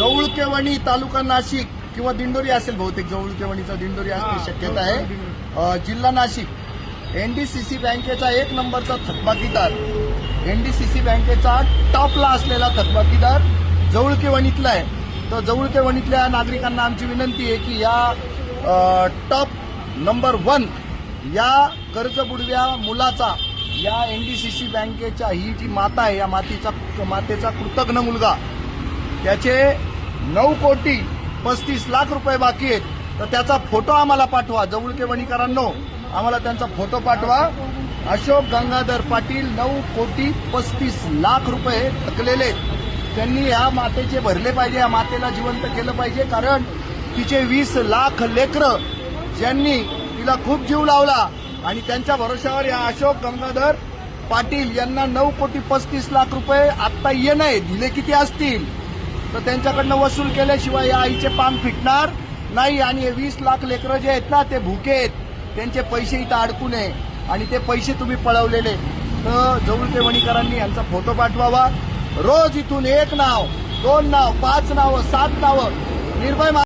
जवळकेवणी तालुका नाशिक किंवा दिंडोरी असेल बहुतेक जवळकेवणीचा दिंडोरी असण्याची शक्यता आहे. जिल्हा नाशिक एनडीसीसी बँकेचा एक नंबरचा थकबाकीदार एनडीसीसी बँकेचा टॉपला असलेला थकबाकीदार जवळकेवणीतला आहे. तर जवळकेवणीतल्या नागरिकांना आमची विनंती आहे की या टॉप नंबर वन या कर्जबुडव्या मुलाचा या एनडीसीसी बँकेच्या ही जी माता आहे या मातीचा मातेचा कृतज्ञ मुलगा त्याचे नऊ कोटी पस्तीस लाख रुपये बाकी आहेत. तर त्याचा फोटो आम्हाला पाठवा जवळके वणीकरांनो. आम्हाला त्यांचा फोटो पाठवा. अशोक गंगाधर पाटील नऊ कोटी पस्तीस लाख रुपये थकलेले आहेत. त्यांनी या मातेचे भरले पाहिजे या मातेला जिवंत केलं पाहिजे कारण तिचे वीस लाख लेकरं ज्यांनी तिला खूप जीव लावला आणि त्यांच्या भरोश्यावर या अशोक गंगाधर पाटील यांना नऊ कोटी पस्तीस लाख रुपये आत्ता येणं दिले किती असतील? तर त्यांच्याकडनं वसूल केल्याशिवाय या आईचे पान फिटणार नाही आणि हे वीस लाख लेकरं जे आहेत ना ते भुके आहेत. त्यांचे पैसे इथं अडकून नये. आणि ते पैसे तुम्ही पळवलेले. तर जवळके वणीकरांनी यांचा फोटो पाठवावा. रोज इथून एक नाव दोन नाव पाच नावं सात नावं. निर्भय